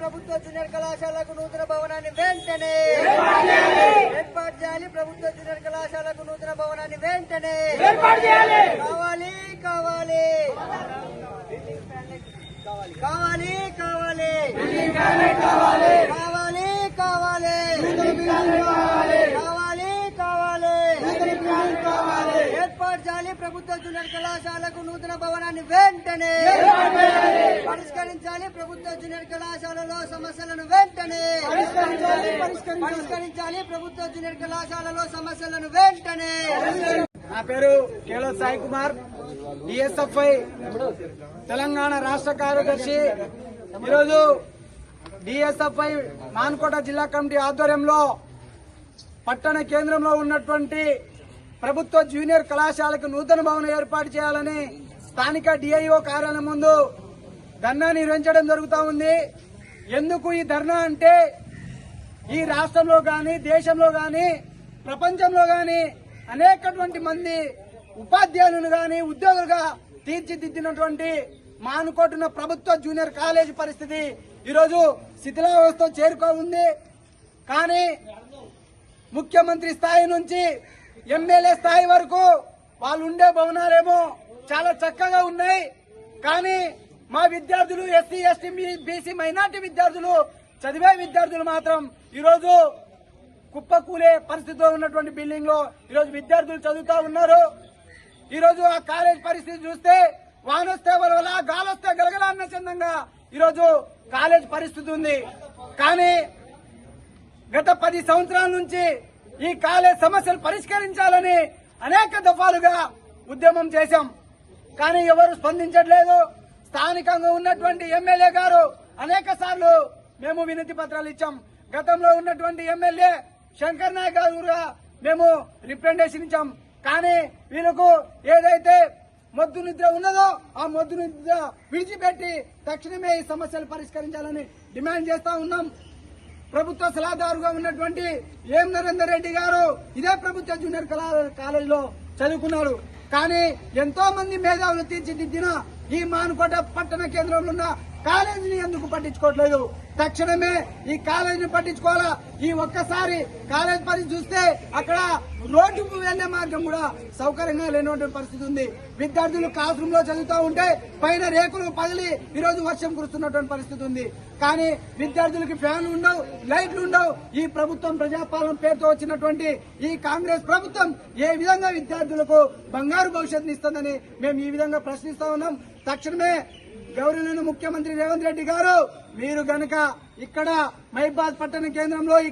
ప్రభుత్వ జూనియర్ కళాశాలకు నూతన భవనాన్ని వెంటనే ఏర్పాటు చేయాలి. ప్రభుత్వ జూనియర్ కళాశాలకు నూతన భవనాన్ని వెంటనే కావాలి కావాలి. కావాలి. కావాలి కావాలి. కావాలి ఏర్పాటు చేయాలి. ప్రభుత్వ జూనియర్ కళాశాలకు నూతన భవనాన్ని వెంటనే పరిష్కరించాలి. ప్రభుత్వ జూనియర్ కళాశాలలో సమస్యలను వెంటనే పరిష్కరించాలి. ప్రభుత్వ జూనియర్ కళాశాలలో సమస్యలను వెంటనే నా పేరు కేలో సాయి కుమార్. డిఎస్ఎఫ్ఐ తెలంగాణ రాష్ట్ర కార్యదర్శి. ఈరోజు డిఎస్ఎఫ్ఐ మాన్కోట జిల్లా కమిటీ ఆధ్వర్యంలో పట్టణ కేంద్రంలో ఉన్నటువంటి ప్రభుత్వ జూనియర్ కళాశాలకు నూతన భవనం ఏర్పాటు చేయాలని స్థానిక డిఐఓ కార్యాలయం ముందు ధర్నా నిర్వహించడం జరుగుతూ ఉంది. ఎందుకు ఈ ధర్నా అంటే ఈ రాష్ట్రంలో గాని దేశంలో గాని ప్రపంచంలో గాని అనేకటువంటి మంది ఉపాధ్యాయులను గాని ఉద్యోగులుగా తీర్చిదిద్దినటువంటి మానుకోటున్న ప్రభుత్వ జూనియర్ కాలేజీ పరిస్థితి ఈరోజు శిథిలావస్థ చేరుకో ఉంది కానీ ముఖ్యమంత్రి స్థాయి నుంచి ఎమ్మెల్యే స్థాయి వరకు వాళ్ళు ఉండే భవనాలేమో చాలా చక్కగా ఉన్నాయి. కానీ మా విద్యార్థులు ఎస్సీ ఎస్టీ బీసీ మైనార్టీ విద్యార్థులు చదివే విద్యార్థులు మాత్రం ఈరోజు కుప్పకూలే పరిస్థితిలో ఉన్నటువంటి బిల్డింగ్లో ఈరోజు విద్యార్థులు చదువుతా ఉన్నారు. ఈరోజు ఆ కాలేజ్ పరిస్థితి చూస్తే వానొస్తే వల్ల గాలొస్తే గలగల అన్న చందంగా ఈరోజు కాలేజ్ పరిస్థితి ఉంది. కానీ గత పది సంవత్సరాల నుంచి ఈ కాలేజ్ సమస్యలు పరిష్కరించాలని అనేక దఫాలుగా ఉద్యమం చేశాం. కానీ ఎవరు స్పందించట్లేదు. స్థానికంగా ఉన్నటువంటి ఎమ్మెల్యే గారు అనేక సార్లు మేము వినతి పత్రాలు ఇచ్చాం. గతంలో ఉన్నటువంటి ఎమ్మెల్యే శంకర్ నాయక్ గారు కూడా మేము రిప్రజెంటేషన్ ఇచ్చాం. కానీ వీళ్ళకు ఏదైతే మొద్దు నిద్ర ఉన్నదో ఆ మొద్దు నిద్ర విడిచిపెట్టి తక్షణమే ఈ సమస్యలు పరిష్కరించాలని డిమాండ్ చేస్తా ఉన్నాం. ప్రభుత్వ సలహాదారుగా ఉన్నటువంటి ఏం నరేందర్ రెడ్డి గారు ఇదే ప్రభుత్వ జూనియర్ కళా కాలేజీలో చదువుకున్నారు. కానీ ఎంతో మంది మేధావులు తీర్చిదిద్దిన ఈ మానుకోట పట్టణ కేంద్రంలో ఉన్న కాలేజీని ఎందుకు పట్టించుకోవట్లేదు? తక్షణమే ఈ కాలేజీని పట్టించుకోవాలా? ఈ ఒక్కసారి కాలేజ్ పరిస్థితి చూస్తే అక్కడ రోడ్డుకు వెళ్ళే మార్గం కూడా సౌకర్యంగా లేనటువంటి పరిస్థితి ఉంది. విద్యార్థులు క్లాస్ రూమ్లో చదువుతూ ఉంటే పైన రేకులు పగిలి ఈ రోజు వర్షం కురుస్తున్నటువంటి పరిస్థితి ఉంది. కానీ విద్యార్థులకి ఫ్యాన్లు ఉండవు లైట్లు ఉండవు. ఈ ప్రభుత్వం ప్రజాపాలన పేరుతో వచ్చినటువంటి ఈ కాంగ్రెస్ ప్రభుత్వం ఏ విధంగా విద్యార్థులకు బంగారు భవిష్యత్తుని ఇస్తుందని మేము ఈ విధంగా ప్రశ్నిస్తా ఉన్నాం. తక్షణమే గౌరవనీయ ముఖ్యమంత్రి రేవంత్ రెడ్డి గారు మీరు గనక ఇక్కడ మైబాద్ పట్టణ కేంద్రంలో ఈ